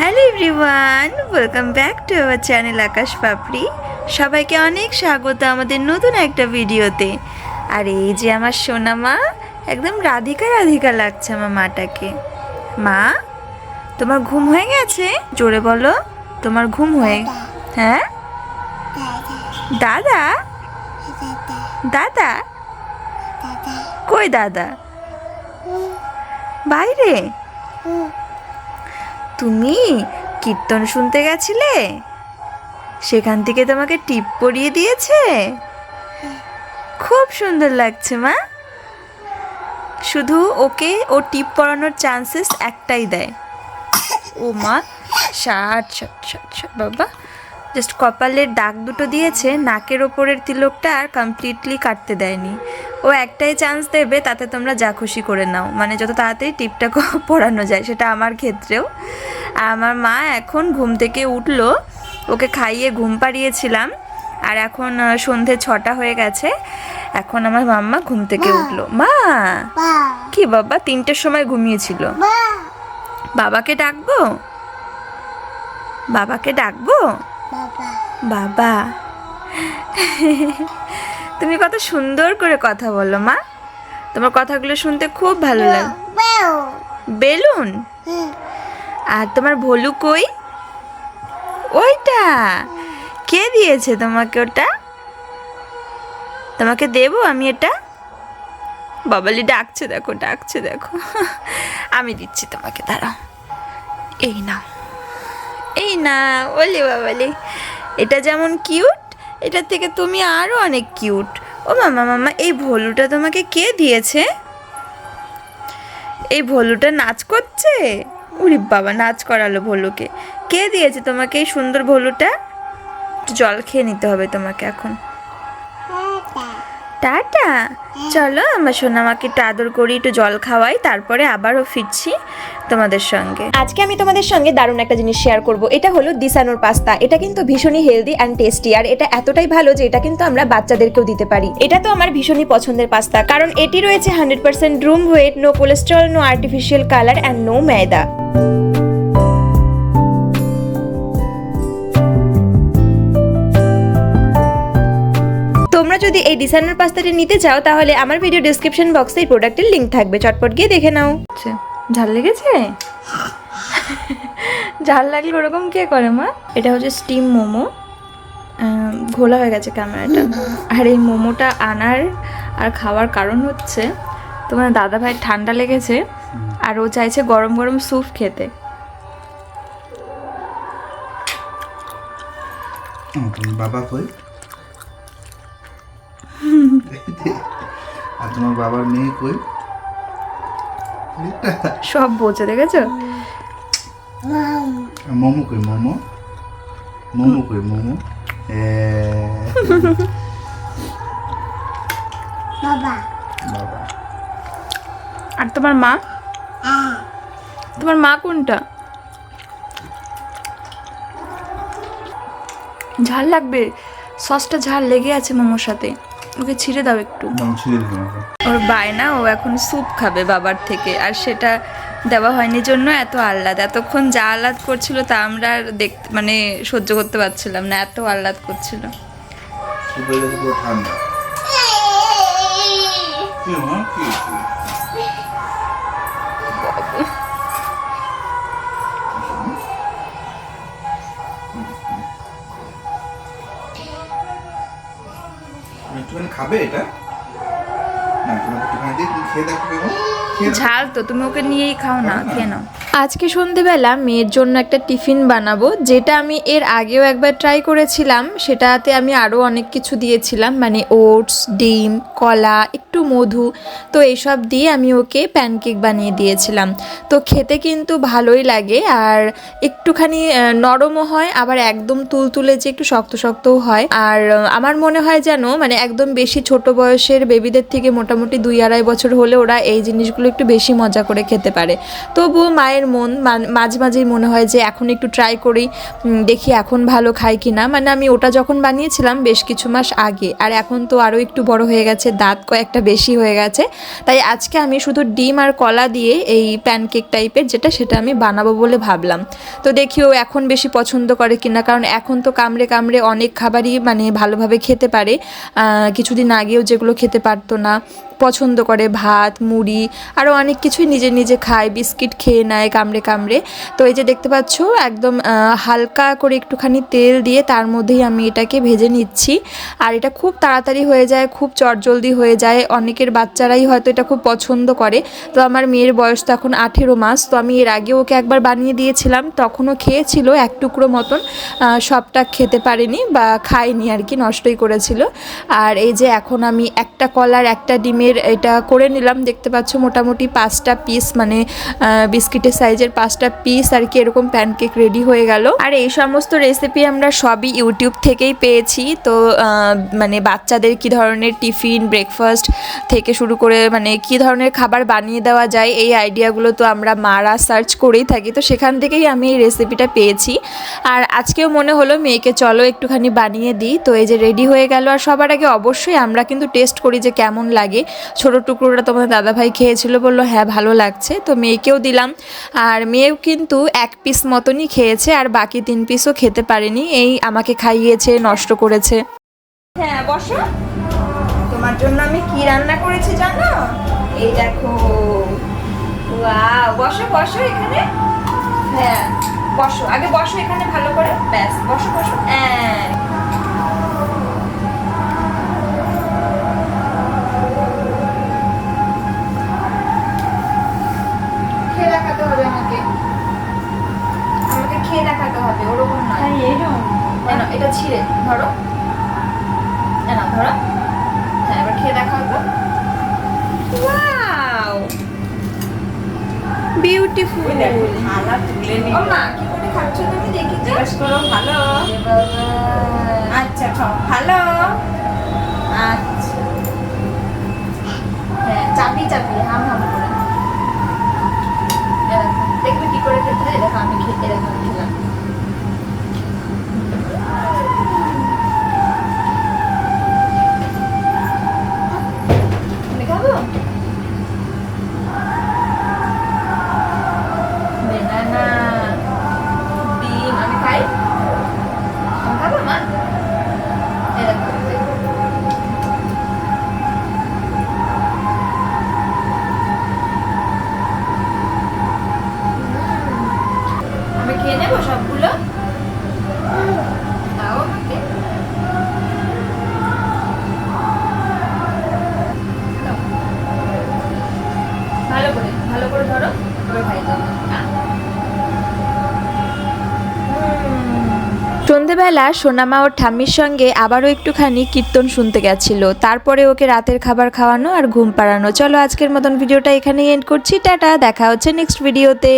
Hello everyone welcome back to our channel Akash Papri. সবাইকে অনেক স্বাগত আমাদের নতুন একটা ভিডিওতে। আর এই যে আমার সোনা মা একদম রাধিকা রাধিকা লাগছে আমার মাটাকে। মা তোমার ঘুম হয়ে গেছে? জোরে বলো তোমার ঘুম হয়ে হ্যাঁ? দাদা? দাদা? কই দাদা? বাইরে? তুমি কীর্তন শুনতে গেছিলে? সেখান থেকে তোমাকে টিপ পরিয়ে দিয়েছে? খুব সুন্দর লাগছে, মা। শুধু ওকে ও টিপ পরানোর চান্সেস একটাই দেয়। ও মা ষাট ষাট ষাট ষাট বাবা। জাস্ট কপালের দাগ দুটো দিয়েছে নাকের ওপরের তিলকটা আর কমপ্লিটলি কাটতে দেয়নি। ও একটাই চান্স দেবে তাতে তোমরা যা খুশি করে নাও। মানে যত তাড়াতাড়ি টিপটা পরানো যায় সেটা আমার ক্ষেত্রেও। আর আমার মা এখন ঘুম থেকে উঠল ওকে খাইয়ে ঘুম পাড়িয়েছিলাম। আর এখন সন্ধে ছটা হয়ে গেছে এখন আমার মাম্মা ঘুম থেকে উঠল। মা কি বাবা তিনটের সময় ঘুমিয়েছিল? বাবাকে ডাকবো? বাবাকে ডাকবো? বাবা। তুমি কত সুন্দর করে কথা বলো মা। তোমার কথাগুলো শুনতে খুব ভালো লাগে। বেলুন? আর তোমার ভলু কই? ওইটা। কে দিয়েছে তোমাকে ওটা? তোমাকে দেবো আমি এটা? বাবালি ডাকছে দেখো ডাকছে দেখো। আমি দিচ্ছি তোমাকে দাঁড়াও। এই নাও। এই না, ওলে বাবালে। এটা যেমন কিউট, এটার থেকে তুমি আরও অনেক কিউট। ও মামা মামা, এই ভলুটা তোমাকে কে দিয়েছে? এই ভলুটা নাচ করছে? উরি বাবা, নাচ করালো ভলুকে। কে দিয়েছে তোমাকে এই সুন্দর ভলুটা? জল খেয়ে নিতে হবে তোমাকে এখন। টাটা। চলো আমার সোনামাকে একটু আদর করি, একটু জল খাওয়াই, তারপরে আবারও ফিরছি তোমাদের সঙ্গে। আজকে আমি তোমাদের সঙ্গে দারুণ একটা জিনিস শেয়ার করব। এটা হলো দিসানোর পাস্তা। এটা কিন্তু ভীষণই হেলদি অ্যান্ড টেস্টি আর এটা এতটাই ভালো যে এটা কিন্তু আমরা বাচ্চাদেরকেও দিতে পারি। এটা তো আমার ভীষণই পছন্দের পাস্তা, কারণ এটি রয়েছে hundred percent whole wheat no cholesterol no artificial colour and no maida তোমরা যদি এই ডিসাইনার পাস্তাটি নিতে চাও তাহলে আমার ভিডিও ডিসক্রিপশন বক্সে এই প্রোডাক্টের লিঙ্ক থাকবে। চটপট গিয়ে দেখে নাও। আচ্ছা ঝাল লেগেছে? ঝাল লাগলে ওরকম কে করে মা? এটা হচ্ছে স্টিম মোমো। ঘোলা হয়ে গেছে ক্যামেরাটা আর এই মোমোটা আনার আর খাওয়ার কারণ হচ্ছে তোমার দাদা ভাই ঠান্ডা লেগেছে আর ও চাইছে গরম গরম স্যুপ খেতে। বাবা কই? তোমার বাবার মেয়ে কই? সব বোঝে দেখেছ? মোমো কই মোমো? মোমো কই মোমো? এ, বাবা। আর তোমার মা? তোমার মা কোনটা? ঝাল লাগবে। সসটা ঝাল লেগে আছে মোমোর সাথে। ওকে ছিঁড়ে দাও একটু। ওর বায়না ও এখন স্যুপ খাবে বাবার থেকে। আর সেটা দেওয়া হয়নি জন্য এত আহ্লাদ। এতক্ষণ যা আহ্লাদ করছিল তা আমরা আর দেখতে মানে সহ্য করতে পারছিলাম না এত আহ্লাদ করছিল। ঠান্ডা। খাবে এটা? না তোমাকে একটুখানি দিয়ে তুমি খেয়ে দেখো। কেমন। ঝাল তো তুমি ওকে নিয়েই খাও না খেয়ে নাও। আজকে সন্ধেবেলা মেয়ের জন্য একটা টিফিন বানাবো, যেটা আমি এর আগেও একবার ট্রাই করেছিলাম। সেটাতে আমি আরও অনেক কিছু দিয়েছিলাম মানে ওটস, ডিম, কলা, একটু মধু। তো এইসব দিয়ে আমি ওকে প্যানকেক বানিয়ে দিয়েছিলাম। তো খেতে কিন্তু ভালোই লাগে, আর একটুখানি নরমও হয়, আবার একদম তুলতুলে যে একটু শক্ত শক্তও হয়। আর আমার মনে হয় যেন মানে একদম বেশি ছোট বয়সের বেবিদের থেকে মোটামুটি দুই আড়াই বছর হলে ওরা এই জিনিসগুলো একটু বেশি মজা করে খেতে পারে। তবুও মায়ের মায়ের মন মাঝে মাঝেই মনে হয় যে এখন একটু ট্রাই করি দেখি এখন ভালো খাই কি না মানে আমি ওটা যখন বানিয়েছিলাম বেশ কিছু মাস আগে, আর এখন তো আরও একটু বড় হয়ে গেছে, দাঁত কয়েকটা বেশি হয়ে গেছে। তাই আজকে আমি শুধু ডিম আর কলা দিয়ে এই প্যানকেক টাইপের যেটা সেটা আমি বানাবো বলে ভাবলাম। তো দেখি ও এখন বেশি পছন্দ করে কিনা, কারণ এখন তো কামড়ে কামড়ে অনেক খাবারই মানে ভালোভাবে খেতে পারে। কিছুদিন আগেও যেগুলো খেতে পারতো না। পছন্দ করে ভাত, মুড়ি আরও অনেক কিছুই নিজে নিজে খায়, বিস্কিট খেয়ে নেয়, কামড়ে কামড়ে। তো এই যে দেখতে পাচ্ছ, একদম হালকা করে একটুখানি তেল দিয়ে তার মধ্যেই আমি এটাকে ভেজে নিচ্ছি। আর এটা খুব তাড়াতাড়ি হয়ে যায়, খুব চটজলদি হয়ে যায়। অনেকের বাচ্চারাই হয়তো এটা খুব পছন্দ করে। তো আমার মেয়ের বয়স তো এখন আঠেরো মাস, তো আমি এর আগে ওকে একবার বানিয়ে দিয়েছিলাম। তখনও খেয়েছিল এক টুকরো মতন। সবটা খেতে পারেনি বা খায়নি আর কি, নষ্টই করেছিল। আর এই যে এখন আমি একটা কলার, একটা ডিমের এটা করে নিলাম। দেখতে পাচ্ছ মোটামুটি পাঁচটা পিস মানে বিস্কিটের সাইজের পাঁচটা পিস আর কি এরকম প্যানকেক রেডি হয়ে গেল। আর এই সমস্ত রেসিপি আমরা সবই ইউটিউব থেকেই পেয়েছি। তো মানে বাচ্চাদের কি ধরনের টিফিন ব্রেকফাস্ট থেকে শুরু করে মানে কি ধরনের খাবার বানিয়ে দেওয়া যায়, এই আইডিয়াগুলো তো আমরা মারা সার্চ করেই থাকি। তো সেখান থেকেই আমি এই রেসিপিটা পেয়েছি। আর আজকেও মনে হলো মেয়েকে চলো একটুখানি বানিয়ে দিই। তো এই যে রেডি হয়ে গেল। আর সবার আগে অবশ্যই আমরা কিন্তু টেস্ট করি যে কেমন লাগে। ছোটো টুকরোটা তোমাদের দাদাভাই খেয়েছিল, বলল হ্যাঁ ভালো লাগছে। তো মেয়েকেও দিলাম। আর মেয়েও কিন্তু এক পিস মতনই খেয়েছে, আর বাকি তিন পিসও খেতে পারেনি। এই আমাকে খাইয়েছে, নষ্ট করেছে। হ্যাঁ বসো। তোমার জন্য আমি কি রান্না করেছি জানো? এই দেখো। বসো বসো এখানে। হ্যাঁ বসো। আগে বসো এখানে ভালো করে। ব্যাস, বসো বসো। হ্যাঁ। এটা ছিঁড়ে ধরো। না ধরো। হ্যাঁ এবার খেয়ে দেখাও তো ওয়াও বিউটিফুল থালা তুলে নি ও মা কি করে খাচ্ছ তুমি? দেখি তো। জিজ্ঞেস করো ভালো? আচ্ছা খাও। ভালো? আচ্ছা। হ্যাঁ চাপি চাপি হাম হাম করে। দেখো, দেখবে কি করে খেতে দেখো আমি খেতে দেখো। সন্ধেবেলা সোনামা ওর ঠাম্মির সঙ্গে আবারও একটুখানি কীর্তন শুনতে গেছিল। তারপরে ওকে রাতের খাবার খাওয়ানো আর ঘুম পাড়ানো। চলো আজকের মতন ভিডিওটা এখানেই এন্ড করছি। টাটা, দেখা হচ্ছে নেক্সট ভিডিওতে